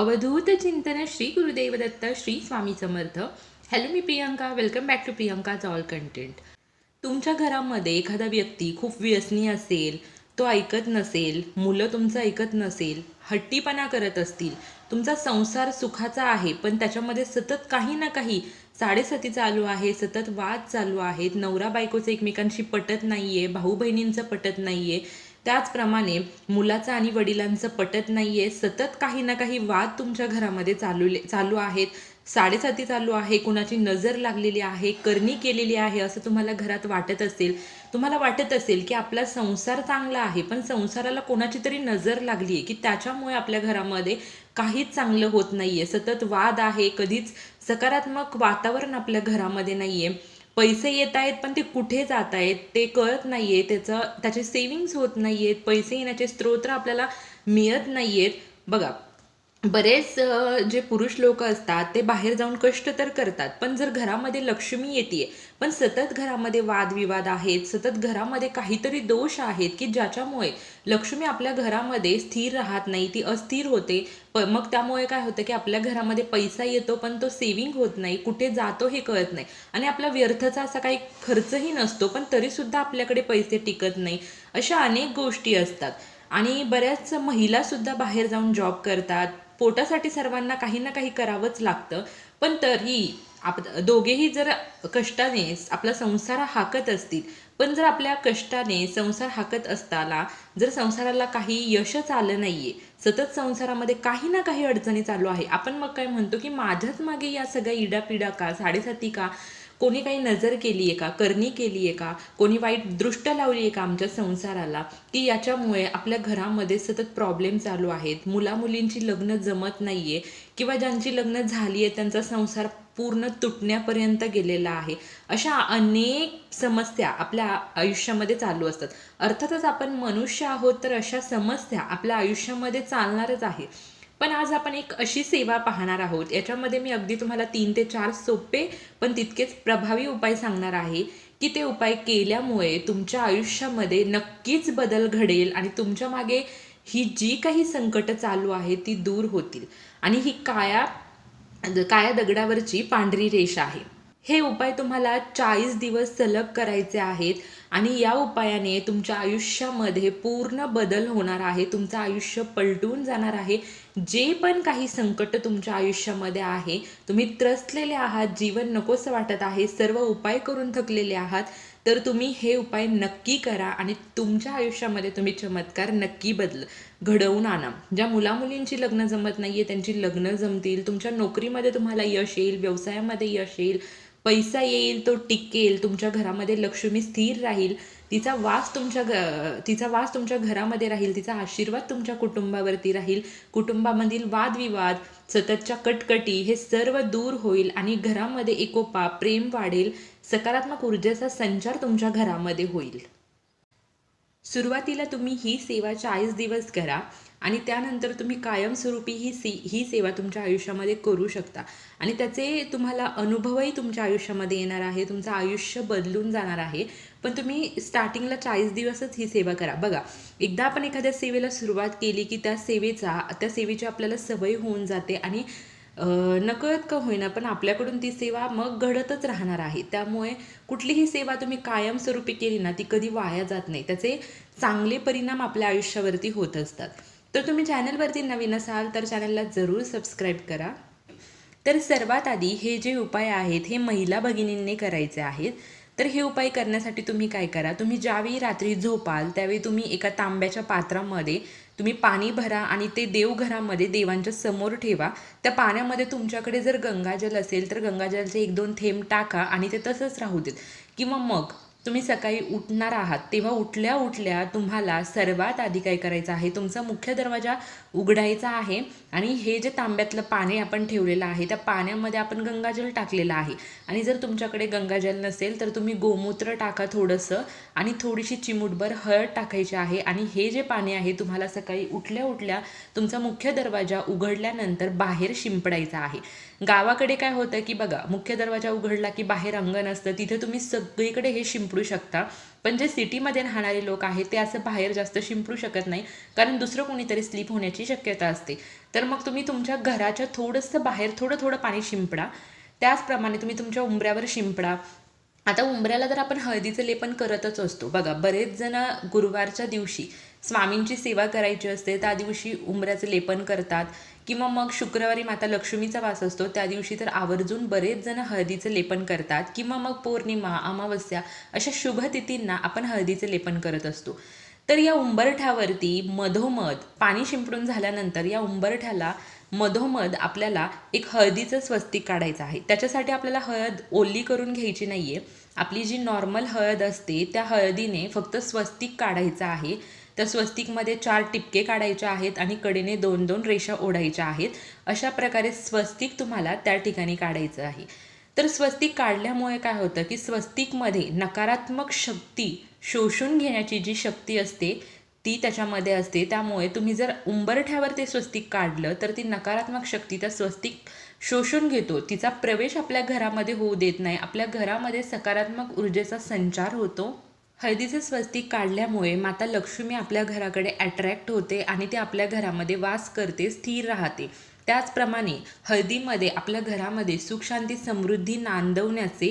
अवधूत चिंतन श्री गुरुदेव दत्त श्री स्वामी समर्थ. हॅलो मी Priyanka. Welcome back to प्रियंकाच ऑल कंटेंट तुमच्या घरामध्ये एखादा व्यक्ती खूप व्यसनी असेल तो ऐकत नसेल मुलं तुमचं ऐकत नसेल हट्टीपणा करत असतील तुमचा संसार सुखाचा आहे पण त्याच्यामध्ये सतत काही ना काही साडेसती चालू आहे सतत वाद चालू आहेत नवरा बायकोचं एकमेकांशी पटत नाही आहे भाऊ बहिणींचं पटत नाही आहे त्याचप्रमाणे मुलाचं आणि वडिलांचं पटत नाही आहे सतत काही ना काही वाद तुमच्या घरामध्ये चालू चालू आहेत. साडेसाती चालू आहे कुणाची नजर लागलेली आहे करणी केलेली आहे असं तुम्हाला घरात वाटत असेल. तुम्हाला वाटत असेल की आपला संसार चांगला आहे पण संसाराला कोणाची तरी नजर लागली आहे की त्याच्यामुळे आपल्या घरामध्ये काहीच चांगलं होत नाही आहे सतत वाद आहे कधीच सकारात्मक वातावरण आपल्या घरामध्ये नाही आहे पैसे येत आहेत पण ते कुठे जात आहेत ते कळत नाही आहे त्याचं त्याचे सेविंग्स होत नाही आहेत पैसे येण्याचे स्त्रोत आपल्याला मिळत नाही आहेत बघा बरेच जे पुरुष लोक असतात ते बाहेर जाऊन कष्ट तर करतात पण जर घरामध्ये लक्ष्मी येते पण सतत घरामध्ये वादविवाद आहेत सतत घरामध्ये काहीतरी दोष आहेत की ज्याच्यामुळे लक्ष्मी आपल्या घरामध्ये स्थिर राहत नाही ती अस्थिर होते प मग त्यामुळे काय होतं की आपल्या घरामध्ये पैसा येतो पण तो सेविंग होत नाही कुठे जातो हे कळत नाही. आणि आपला व्यर्थचा असा काही खर्चही नसतो पण तरीसुद्धा आपल्याकडे पैसे टिकत नाही अशा अनेक गोष्टी असतात. आणि बऱ्याच महिलासुद्धा बाहेर जाऊन जॉब करतात पोटासाठी सर्वांना काही ना काही करावंच लागतं. पण तरी आप दोघेही जर कष्टाने आपला संसार हाकत असतील पण जर आपल्या कष्टाने संसार हाकत असताना जर संसाराला काही यशच आलं नाहीये सतत संसारामध्ये काही ना काही अडचणी चालू आहे. आपण मग काय म्हणतो की माझ्याच मागे या सगळ्या इडापिडा का साडेसाती का कोणी काही नजर केली आहे का? करणी केली आहे का? कोणी वाईट दृष्ट लावली आहे का आमच्या संसाराला? की याच्यामुळे आपल्या घरामध्ये सतत प्रॉब्लेम चालू आहेत. मुलामुलींची लग्न जमत नाही आहे किंवा ज्यांची लग्न झाली आहे त्यांचा संसार पूर्ण तुटण्यापर्यंत गेलेला आहे. अशा अनेक समस्या आपल्या आयुष्यामध्ये चालू असतात. अर्थातच आपण मनुष्य आहोत तर अशा समस्या आपल्या आयुष्यामध्ये चालणारच आहे पण आज आपण एक अशी सेवा पाहणार आहोत. याच्यामध्ये मी अगदी तुम्हाला तीन ते चार सोपे पण तितकेच प्रभावी उपाय सांगणार आहे की ते उपाय केल्यामुळे तुमच्या आयुष्यामध्ये नक्कीच बदल घडेल आणि तुमच्या मागे ही जी काही संकटं चालू आहे ती दूर होतील. आणि ही काया काया दगडावरची पांढरी रेष आहे. हे उपाय तुम्हाला चाळीस दिवस सलग करायचे आहेत आणि या उपायाने तुमच्या आयुष्यामध्ये पूर्ण बदल होणार आहे तुमचं आयुष्य पलटून जाणार आहे. जे पण काही संकट तुमच्या आयुष्यामध्ये आहे तुम्ही त्रसलेले आहात जीवन नकोसं वाटत आहे सर्व उपाय करून थकलेले आहात तर तुम्ही हे उपाय नक्की करा आणि तुमच्या आयुष्यामध्ये तुम्ही चमत्कार नक्की बदल घडवून आणा. ज्या मुलामुलींची लग्न जमत नाही आहे त्यांची लग्न जमतील तुमच्या नोकरीमध्ये तुम्हाला यश येईल व्यवसायामध्ये यश येईल पैसा येईल तो टिकेल तुमच्या घरामध्ये लक्ष्मी स्थिर राहील तिचा वास तुमच्या घ तिचा वास तुमच्या घरामध्ये राहील तिचा आशीर्वाद तुमच्या कुटुंबावरती राहील. कुटुंबामधील वादविवाद सततच्या कटकटी हे सर्व दूर होईल आणि घरामध्ये एकोपा प्रेम वाढेल सकारात्मक ऊर्जेचा संचार तुमच्या घरामध्ये होईल. सुरुवातीला तुम्ही ही सेवा चाळीस दिवस करा. आणि त्यानंतर तुम्ही कायमस्वरूपी ही सी ही सेवा तुमच्या आयुष्यामध्ये करू शकता. आणि त्याचे तुम्हाला अनुभवही तुमच्या आयुष्यामध्ये येणार आहे तुमचं आयुष्य बदलून जाणार आहे. पण तुम्ही स्टार्टिंगला चाळीस दिवसच ही सेवा करा. बघा एकदा आपण एखाद्या सेवेला सुरुवात केली की त्या सेवेचा त्या सेवेची आपल्याला सवय होऊन जाते आणि नकळत का होईना पण आपल्याकडून ती सेवा मग घडतच राहणार आहे. त्यामुळे कुठलीही सेवा तुम्ही कायमस्वरूपी केली ना ती कधी वाया जात नाही. त्याचे चांगले परिणाम आपल्या आयुष्यावरती होत असतात. तर तुम्ही चॅनलवरती नवीन असाल तर चॅनलला जरूर सबस्क्राईब करा. तर सर्वात आधी हे जे उपाय आहेत हे महिला भगिनींनी करायचे आहेत. तर हे उपाय करण्यासाठी तुम्ही काय करा? तुम्ही ज्यावेळी रात्री झोपाल त्यावेळी तुम्ही एका तांब्याच्या पात्रामध्ये तुम्ही पाणी भरा आणि ते देवघरामध्ये देवांच्या समोर ठेवा. त्या पाण्यामध्ये तुमच्याकडे जर गंगाजल असेल तर गंगाजलचे एक दोन थेंब टाका आणि ते तसंच राहू देत. किंवा मग तुम्ही सकाळी उठणार आहात. तेव्हा उठल्या उठल्या तुम्हाला सर्वात आधी काय करायचं आहे? तुमचा मुख्य दरवाजा उघडायचा आहे आणि हे जे तांब्यातलं पाणी आपण ठेवलेलं आहे त्या पाण्यामध्ये आपण गंगाजल टाकलेलं आहे. आणि जर तुमच्याकडे गंगाजल नसेल तर तुम्ही गोमूत्र टाका थोडंसं आणि थोडीशी चिमूटभर हळद टाकायची आहे आणि हे जे पाणी आहे तुम्हाला सकाळी उठल्या उठल्या तुमचा मुख्य दरवाजा उघडल्यानंतर बाहेर शिंपडायचा आहे. गावाकडे काय होतं की बघा मुख्य दरवाजा उघडला की बाहेर अंगण असतं तिथे तुम्ही सगळीकडे हे शिंपडू शकता. पण जे सिटीमध्ये राहणारे लोक आहेत ते असं बाहेर जास्त शिंपडू शकत नाही कारण दुसरं कोणीतरी स्लिप होण्याची शक्यता असते. तर मग तुम्ही तुमच्या घराच्या थोडंसं बाहेर थोडं थोडं पाणी शिंपडा. त्याचप्रमाणे तुम्ही तुमच्या उंबऱ्यावर शिंपडा. आता उंबऱ्याला तर आपण हळदीचं लेपन करतच असतो. बघा बरेच जण गुरुवारच्या दिवशी स्वामींची सेवा करायची असते त्या दिवशी उंबऱ्याचं लेपन करतात. किंवा मग शुक्रवारी माता लक्ष्मीचा वास असतो त्या दिवशी तर आवर्जून बरेच जण हळदीचं लेपन करतात. किंवा मग पौर्णिमा अमावस्या अशा शुभ तिथींना आपण हळदीचं लेपन करत असतो. तर या उंबरठ्यावरती मधोमध पाणी शिंपडून झाल्यानंतर या उंबरठ्याला मधोमध आपल्याला एक हळदीचं स्वस्तिक काढायचं आहे. त्याच्यासाठी आपल्याला हळद ओली करून घ्यायची नाही आहे आपली जी नॉर्मल हळद असते त्या हळदीने फक्त स्वस्तिक काढायचं आहे. त्या स्वस्तिकमध्ये चार टिपके काढायचे आहेत आणि कडेने दोन दोन रेषा ओढायच्या आहेत. अशा प्रकारे स्वस्तिक तुम्हाला त्या ठिकाणी काढायचं आहे. तर स्वस्तिक काढल्यामुळे काय होतं की स्वस्तिकमध्ये नकारात्मक शक्ती शोषून घेण्याची जी शक्ती असते ती त्याच्यामध्ये असते. त्यामुळे तुम्ही जर उंबरठ्यावर ते स्वस्तिक काढलं तर ती नकारात्मक शक्ती त्या स्वस्तिक शोषून घेतो. तिचा प्रवेश आपल्या घरामध्ये होऊ देत नाही. आपल्या घरामध्ये सकारात्मक ऊर्जेचा संचार होतो. हळदीचे स्वस्तिक काढल्यामुळे माता लक्ष्मी आपल्या घराकडे अट्रॅक्ट होते आणि ती आपल्या घरामध्ये वास करते स्थिर राहते. त्याचप्रमाणे हळदीमध्ये आपल्या घरामध्ये सुख शांती समृद्धी नांदवण्याचे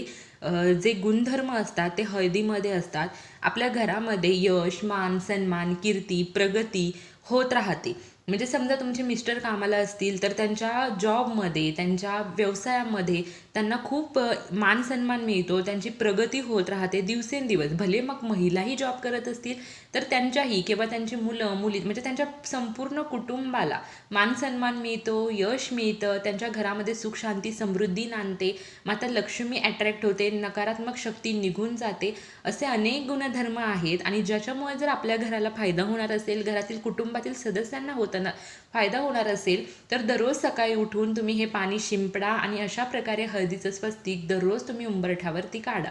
जे गुणधर्म असतात ते हळदीमध्ये असतात. आपल्या घरामध्ये यश मान सन्मान कीर्ती प्रगती होत राहते. म्हणजे समजा तुमचे मिस्टर कामाला असतील तर त्यांच्या जॉबमध्ये त्यांच्या व्यवसायामध्ये त्यांना खूप मान सन्मान मिळतो त्यांची प्रगती होत राहते दिवसेंदिवस. भले मग महिलाही जॉब करत असतील तर त्यांच्याही किंवा त्यांची मुलं मुली म्हणजे त्यांच्या संपूर्ण कुटुंबाला मान सन्मान मिळतो यश मिळतं त्यांच्या घरामध्ये सुख शांती समृद्धी नांदते माता लक्ष्मी अट्रॅक्ट होते नकारात्मक शक्ती निघून जाते असे अनेक गुणधर्म आहेत. आणि ज्याच्यामुळे जर आपल्या घराला फायदा होणार असेल घरातील कुटुंबातील सदस्यांना होताना फायदा होणार असेल तर दररोज सकाळी उठून तुम्ही हे पाणी शिंपडा आणि अशा प्रकारे हळदीचं स्वस्तिक दररोज तुम्ही उंबरठ्यावरती काढा.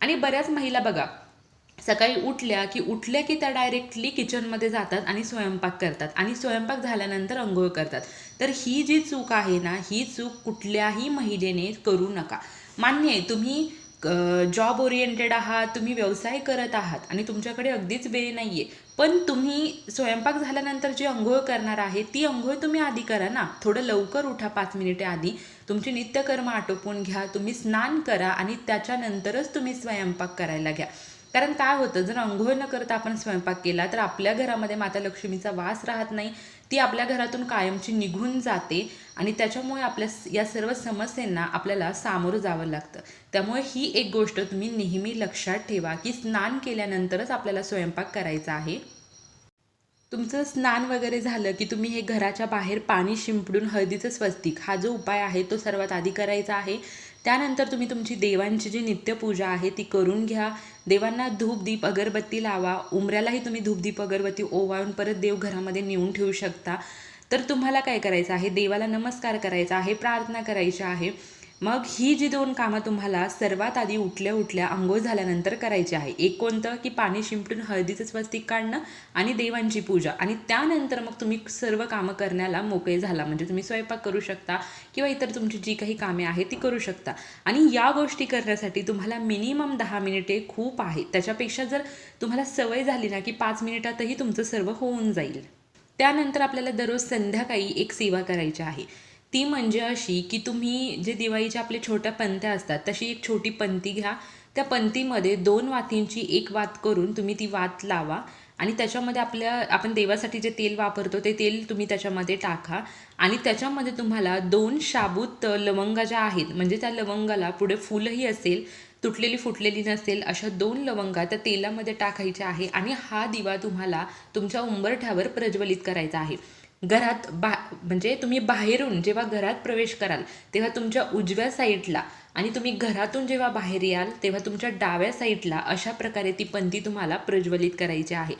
आणि बऱ्याच महिला बघा सकाळी उठल्या की उठल्या की त्या डायरेक्टली किचनमध्ये जातात आणि स्वयंपाक करतात. आणि स्वयंपाक झाल्यानंतर अंघोळ करतात. तर ही जी चूक आहे ना ही चूक कुठल्याही महिलेने करू नका. मान्य आहे तुम्ही जॉब ओरिएंटेड आहात तुम्ही व्यवसाय करत आहात आणि तुमच्याकडे अगदीच वेळ नाही आहे पण तुम्ही स्वयंपाक झाल्यानंतर जी अंघोळ करणार आहे ती अंघोळ तुम्ही आधी करा ना. थोडं लवकर उठा पाच मिनिटे आधी. तुमची नित्यकर्म आटोपून घ्या तुम्ही स्नान करा आणि त्याच्यानंतरच तुम्ही स्वयंपाक करायला घ्या. कारण काय होतं जर अंघोळ न करता आपण स्वयंपाक केला तर आपल्या घरामध्ये माता लक्ष्मीचा वास राहत नाही. ती आपल्या घरातून कायमची निघून जाते आणि त्याच्यामुळे आपल्या या सर्व समस्यांना आपल्याला सामोरं जावं लागतं. त्यामुळे ही एक गोष्ट तुम्ही नेहमी लक्षात ठेवा की स्नान केल्यानंतरच आपल्याला स्वयंपाक करायचा आहे. तुमचं स्नान वगैरे झालं की तुम्ही हे घराच्या बाहेर पाणी शिंपडून हळदीचं स्वस्तिक हा जो उपाय आहे तो सर्वात आधी करायचा आहे. त्यानंतर तुम्ही तुमची देवांची जी नित्यपूजा आहे ती करून घ्या. देवांना धूप दीप अगरबत्ती लावा. उमऱ्यालाही तुम्ही धूप दीप अगरबत्ती ओवाळून परत देव घरामध्ये नेऊन ठेवू शकता. तर तुम्हाला काय करायचं आहे? देवाला नमस्कार करायचा आहे प्रार्थना करायची आहे. मग ही जी दोन कामं तुम्हाला सर्वात आधी उठल्या उठल्या आंघोळ झाल्यानंतर करायची आहे. एक कोणतं? की पाणी शिंपटून हळदीचं स्वस्तिक काढणं आणि देवांची पूजा. आणि त्यानंतर मग तुम्ही सर्व कामं करण्याला मोकळे झाला. म्हणजे तुम्ही स्वयंपाक करू शकता किंवा इतर तुमची जी काही कामे आहेत ती करू शकता. आणि या गोष्टी करण्यासाठी तुम्हाला मिनिमम दहा मिनिटे खूप आहे त्याच्यापेक्षा जर तुम्हाला सवय झाली ना की पाच मिनिटातही तुमचं सर्व होऊन जाईल. त्यानंतर आपल्याला दररोज संध्याकाळी एक सेवा करायची आहे. ती म्हणजे अशी की तुम्ही जे दिवाळीच्या आपल्या छोट्या पंत्या असतात तशी एक छोटी पंती घ्या. त्या पंतीमध्ये दोन वातींची एक वात करून तुम्ही ती वात लावा आणि त्याच्यामध्ये आपल्या आपण देवासाठी जे तेल वापरतो ते तेल तुम्ही त्याच्यामध्ये टाका. आणि त्याच्यामध्ये तुम्हाला दोन शाबूत लवंगा ज्या आहेत म्हणजे त्या लवंगाला पुढे फुलंही असेल तुटलेली फुटलेली नसेल अशा दोन लवंगा त्या तेलामध्ये टाकायच्या आहे आणि हा दिवा तुम्हाला तुमच्या उंबरठ्यावर प्रज्वलित करायचा आहे. घरात बा म्हणजे तुम्ही बाहेरून जेव्हा घरात प्रवेश कराल तेव्हा तुमच्या उजव्या साईडला आणि तुम्ही घरातून जेव्हा बाहेर याल तेव्हा तुमच्या डाव्या साईडला अशा प्रकारे ती पंथी तुम्हाला प्रज्वलित करायची आहे.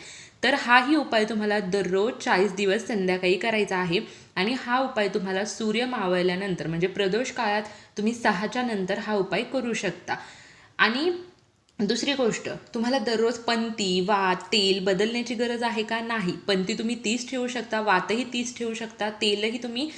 तर हाही उपाय तुम्हाला दररोज चाळीस दिवस संध्याकाळी करायचा आहे आणि हा उपाय तुम्हाला सूर्य मावळल्यानंतर म्हणजे प्रदोष काळात तुम्ही सहाच्या नंतर हा उपाय करू शकता. आणि दुसरी गोष्ट तुम्हाला दररोज पंती वात तेल बदलण्याची गरज आहे का? नाही. पंती तुम्ही तीच ठेवू शकता वातही तीच ठेवू शकता तेलही तुम्ही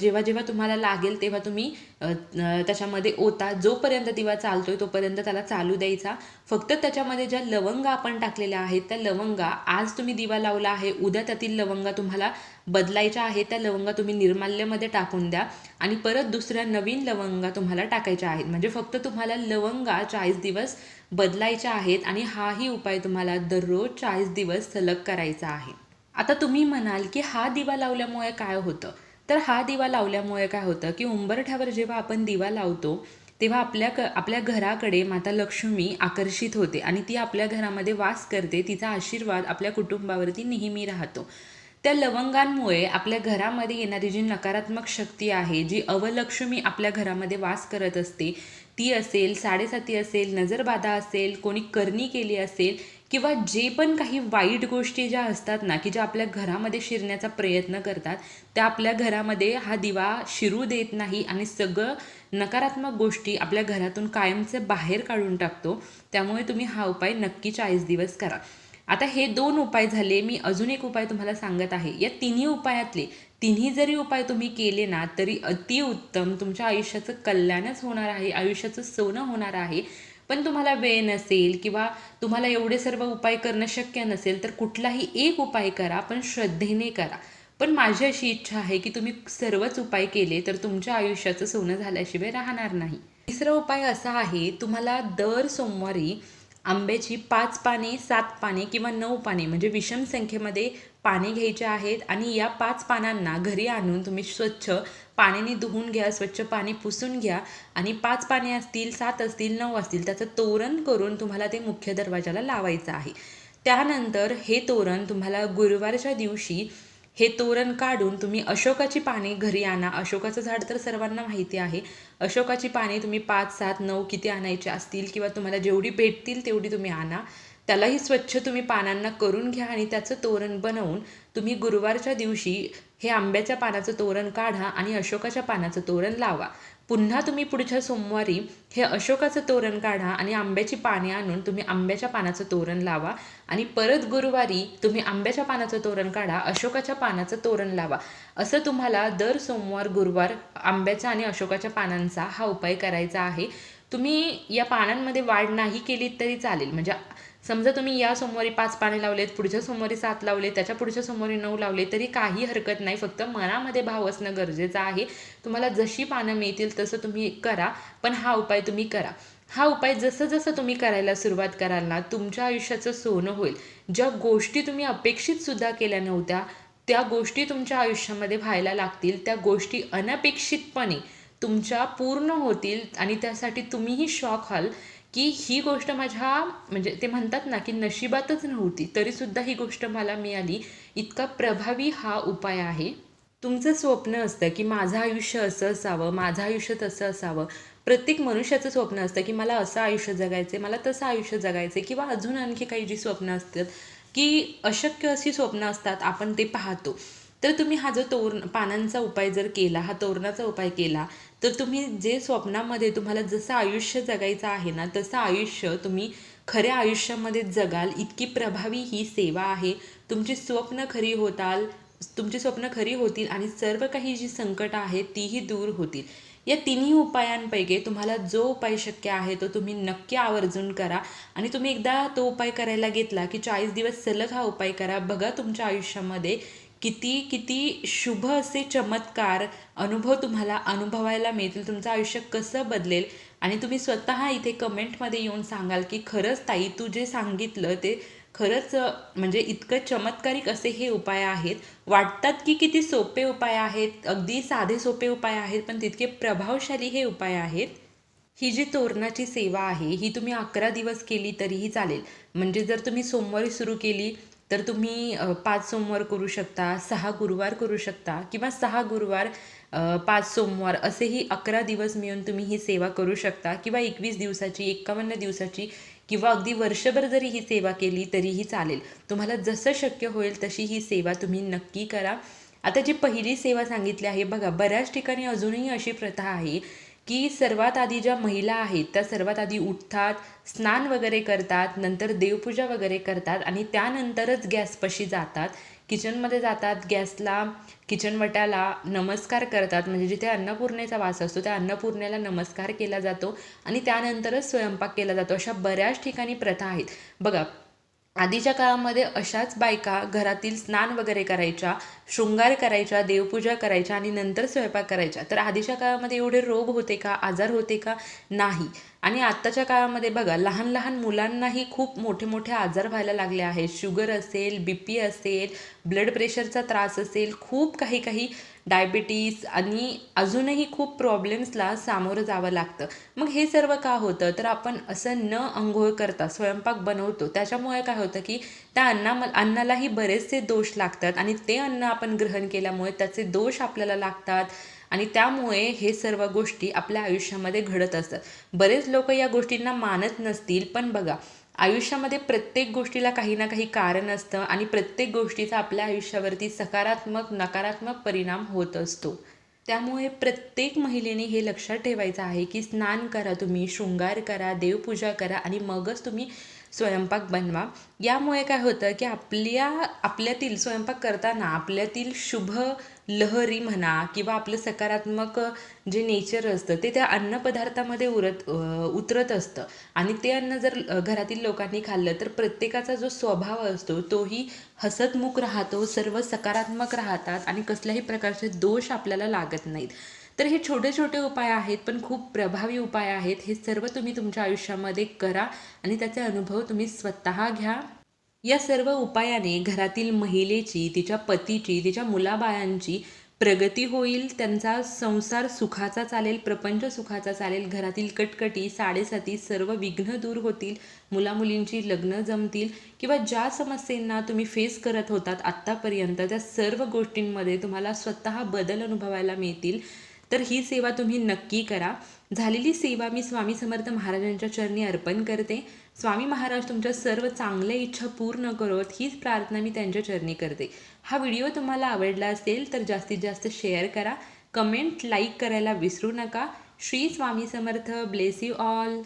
जेव्हा जेव्हा तुम्हाला लागेल तेव्हा तुम्ही त्याच्यामध्ये ओता जोपर्यंत दिवा चालतोय तोपर्यंत त्याला चालू द्यायचा. फक्त त्याच्यामध्ये ज्या लवंगा आपण टाकलेल्या आहेत त्या लवंगा आज तुम्ही दिवा लावला आहे उद्या त्यातील लवंगा तुम्हाला बदलायच्या आहेत त्या लवंगा तुम्ही निर्माल्यमध्ये टाकून द्या आणि परत दुसऱ्या नवीन लवंगा तुम्हाला टाकायच्या आहेत. म्हणजे फक्त तुम्हाला लवंगा चाळीस दिवस बदलायच्या आहेत आणि हाही उपाय तुम्हाला दररोज चाळीस दिवस सलग करायचा आहे. आता तुम्ही म्हणाल की हा दिवा लावल्यामुळे काय होतं? तर हा दिवा लावल्यामुळे काय होतं की उंबरठ्यावर जेव्हा आपण दिवा लावतो तेव्हा आपल्या क आपल्या घराकडे माता लक्ष्मी आकर्षित होते आणि ती आपल्या घरामध्ये वास करते तिचा आशीर्वाद आपल्या कुटुंबावरती नेहमी राहतो. त्या लवंगांमुळे आपल्या घरामध्ये येणारी जी नकारात्मक शक्ती आहे जी अवलक्ष्मी आपल्या घरामध्ये वास करत असते ती असेल साडेसाती असेल नजरबाधा असेल कोणी करणी केली असेल किंवा जे पण काही वाईट गोष्टी ज्या असतात ना की ज्या आपल्या घरामध्ये शिरण्याचा प्रयत्न करतात त्या आपल्या घरामध्ये हा दिवा शिरू देत नाही आणि सगळं नकारात्मक गोष्टी आपल्या घरातून कायमचे बाहेर काढून टाकतो त्यामुळे तुम्ही हा उपाय नक्की चाळीस दिवस करा. आता हे दोन उपाय झाले मी अजून एक उपाय तुम्हाला सांगत आहे. या तिन्ही उपायातले तिन्ही जरी उपाय तुम्ही केले ना तरी अतिउत्तम तुमच्या आयुष्याचं कल्याणच होणार आहे आयुष्याचं सोनं होणार आहे. पण तुम्हाला वेळ नसेल किंवा तुम्हाला एवढे सर्व उपाय करणं शक्य नसेल तर कुठलाही एक उपाय करा पण श्रद्धेने करा. पण माझी अशी इच्छा आहे की तुम्ही सर्वच उपाय केले तर तुमच्या आयुष्याचं सोनं झाल्याशिवाय राहणार नाही. तिसरा उपाय असा आहे तुम्हाला दर सोमवारी आंब्याची पाच पाने सात पाने किंवा नऊ पाने म्हणजे विषम संख्येमध्ये पाने घ्यायचे आहेत आणि या पाच पानांना घरी आणून तुम्ही स्वच्छ पाण्याने धुवून घ्या स्वच्छ पाणी पुसून घ्या आणि पाच पाने असतील सात असतील नऊ असतील त्याचं तोरण करून तुम्हाला ते मुख्य दरवाजाला लावायचं आहे. त्यानंतर हे तोरण तुम्हाला गुरुवारच्या दिवशी हे तोरण काढून तुम्ही अशोकाची पाने घरी आणा. अशोकाचं झाड तर सर्वांना माहिती आहे. अशोकाची पाने तुम्ही पाच सात नऊ किती आणायचे असतील किंवा तुम्हाला जेवढी भेटतील तेवढी तुम्ही आणा. त्यालाही स्वच्छ तुम्ही पानांना करून घ्या आणि त्याचं तोरण बनवून तुम्ही गुरुवारच्या दिवशी हे आंब्याच्या पानाचं तोरण काढा आणि अशोकाच्या पानाचं तोरण लावा. पुन्हा तुम्ही पुढच्या सोमवारी हे अशोकाचं तोरण काढा आणि आंब्याची पाने आणून तुम्ही आंब्याच्या पानाचं तोरण लावा. आणि परत गुरुवारी तुम्ही आंब्याच्या पानाचं तोरण काढा अशोकाच्या पानाचं तोरण लावा. असं तुम्हाला दर सोमवार गुरुवार आंब्याच्या आणि अशोकाच्या पानांचा हा उपाय करायचा आहे. तुम्ही या पानांमध्ये वाढ नाही केली तरी चालेल. म्हणजे समजा तुम्ही या सोमवारी पाच पाने लावलेत पुढच्या सोमवारी सात लावले त्याच्या पुढच्या सोमवारी नऊ लावले तरी काही हरकत नाही. फक्त मनामध्ये भाव असणं गरजेचं आहे. तुम्हाला जशी पानं मिळतील तसं तुम्ही करा पण हा उपाय तुम्ही करा. हा उपाय जसं जसं तुम्ही करायला सुरुवात कराल ना तुमच्या आयुष्याचं सोनं होईल. ज्या गोष्टी तुम्ही अपेक्षित सुद्धा केल्या नव्हत्या त्या गोष्टी तुमच्या आयुष्यामध्ये व्हायला लागतील. त्या गोष्टी अनपेक्षितपणे तुमच्या पूर्ण होतील आणि त्यासाठी तुम्हीही शॉक व्हाल की ही गोष्ट माझ्या म्हणजे ते म्हणतात ना की नशिबातच नव्हती तरीसुद्धा ही गोष्ट मला मिळाली. इतका प्रभावी हा उपाय आहे. तुमचं स्वप्न असतं की माझं आयुष्य असं असावं माझं आयुष्य तसं असावं. प्रत्येक मनुष्याचं स्वप्न असतं की मला असं आयुष्य जगायचं मला तसं आयुष्य जगायचं किंवा अजून आणखी काही जी स्वप्न असतात की अशक्य अशी स्वप्न असतात आपण ते पाहतो. तर तुम्ही हा जो तोरण पानांचा उपाय जर केला हा तोरणाचा उपाय केला तर तुम्ही जे स्वप्नामध्ये तुम्हाला जसं आयुष्य जगायचं आहे ना तसं आयुष्य तुम्ही खऱ्या आयुष्यामध्ये जगाल. इतकी प्रभावी ही सेवा आहे. तुमची स्वप्न खरी होताल तुमची स्वप्न खरी होतील आणि सर्व काही जी संकट आहेत तीही दूर होतील. या तिन्ही उपायांपैकी तुम्हाला जो उपाय शक्य आहे तो तुम्ही नक्की आवर्जून करा. आणि तुम्ही एकदा तो उपाय करायला घेतला की चाळीस दिवस सलग हा उपाय करा. बघा तुमच्या आयुष्यामध्ये किती किती शुभ असे चमत्कार अनुभव तुम्हाला अनुभवायला मिळतील तुमचं आयुष्य कसं बदलेल आणि तुम्ही स्वतः इथे कमेंटमध्ये येऊन सांगाल की खरंच ताई तू जे सांगितलं ते खरंच म्हणजे इतकं चमत्कारिक असे हे उपाय आहेत. वाटतात की किती सोपे उपाय आहेत अगदी साधे सोपे उपाय आहेत पण तितके प्रभावशाली हे उपाय आहेत. ही जी तोरणाची सेवा आहे ही तुम्ही अकरा दिवस केली तरीही चालेल. म्हणजे जर तुम्ही सोमवारी सुरू केली तर तुम्ही पाच सोमवार करू शकता सहा गुरुवार करू शकता किंवा सहा गुरुवार पाच सोमवार असेही अकरा दिवस मिळून तुम्ही ही सेवा करू शकता किंवा एकवीस दिवसाची एकावन्न दिवसाची किंवा अगदी वर्षभर जरी ही सेवा केली तरीही चालेल. तुम्हाला जसं शक्य होईल तशी ही सेवा तुम्ही नक्की करा. आता जी पहिली सेवा सांगितली आहे बघा बऱ्याच ठिकाणी अजूनही अशी प्रथा आहे की सर्वात आधी ज्या महिला आहेत त्या सर्वात आधी उठतात स्नान वगैरे करतात नंतर देवपूजा वगैरे करतात आणि त्यानंतरच गॅसपाशी जातात. किचनमध्ये जातात गॅसला किचनवट्याला नमस्कार करतात. म्हणजे जिथे अन्नपूर्णेचा वास असतो त्या अन्नपूर्णेला नमस्कार केला जातो आणि त्यानंतरच स्वयंपाक केला जातो. अशा बऱ्याच ठिकाणी प्रथा आहेत. बघा आधीच्या काळामध्ये अशाच बायका घरातील स्नान वगैरे करायच्या शृंगार करायच्या देवपूजा करायच्या आणि नंतर स्वयंपाक करायच्या. तर आधीच्या काळामध्ये एवढे रोग होते का आजार होते का? नाही. आणि आत्ताच्या काळामध्ये बघा लहान लहान मुलांनाही खूप मोठे मोठे आजार व्हायला लागले आहेत. शुगर असेल बी पी असेल ब्लड प्रेशरचा त्रास असेल खूप काही काही डायबिटीज आणि अजूनही खूप प्रॉब्लेम्सला सामोरं जावं लागतं. मग हे सर्व का होतं? तर आपण असं न अंघोळ करता स्वयंपाक बनवतो. त्याच्यामुळे काय होतं की त्या अन्ना अन्नालाही बरेचसे दोष लागतात आणि ते अन्न आपण ग्रहण केल्यामुळे त्याचे दोष आपल्याला लागतात आणि त्यामुळे हे सर्व गोष्टी आपल्या आयुष्यामध्ये घडत असतात. बरेच लोक या गोष्टींना मानत नसतील पण बघा आयुष्यामध्ये प्रत्येक गोष्टीला काही ना काही कारण असतं आणि प्रत्येक गोष्टीचा आपल्या आयुष्यावरती सकारात्मक नकारात्मक परिणाम होत असतो. त्यामुळे प्रत्येक महिलेने हे लक्षात ठेवायचं आहे की स्नान करा तुम्ही शृंगार करा देवपूजा करा आणि मगच तुम्ही स्वयंपाक बनवा. यामुळे काय होतं की आपल्या आपल्यातील स्वयंपाक करताना आपल्यातील शुभ लहरी म्हणा किंवा आपलं सकारात्मक जे नेचर असतं ते त्या अन्नपदार्थामध्ये उरत उतरत असतं. आणि ते अन्न जर घरातील लोकांनी खाल्लं तर प्रत्येकाचा जो स्वभाव असतो तोही हसतमुख राहतो सर्व सकारात्मक राहतात आणि कसल्याही प्रकारचे दोष आपल्याला लागत नाहीत. तर हे छोटे छोटे उपाय आहेत पण खूप प्रभावी उपाय आहेत. हे सर्व तुम्ही तुमच्या आयुष्यामध्ये करा आणि त्याचे अनुभव तुम्ही स्वतः घ्या. या सर्व उपायाने घरातील महिलेची तिच्या पतीची तिच्या मुलाबाळांची प्रगती होईल त्यांचा संसार सुखाचा चालेल प्रपंच सुखाचा चालेल घरातील कटकटी साडेसाती सर्व विघ्न दूर होतील मुलामुलींची लग्न जमतील किंवा ज्या समस्येंना तुम्ही फेस करत होतात आत्तापर्यंत त्या सर्व गोष्टींमध्ये तुम्हाला स्वतः बदल अनुभवायला मिळतील. तर ही सेवा तुम्ही नक्की करा. झालेली सेवा मी स्वामी समर्थ महाराजांच्या चरणी अर्पण करते. स्वामी महाराज तुमच्या सर्व चांगल्या इच्छा पूर्ण करत हीच प्रार्थना मी त्यांच्या चरणी करते. हा व्हिडिओ तुम्हाला आवडला असेल तर जास्तीत जास्त शेअर करा कमेंट लाईक करायला विसरू नका. Shri Swami Samarth bless you all.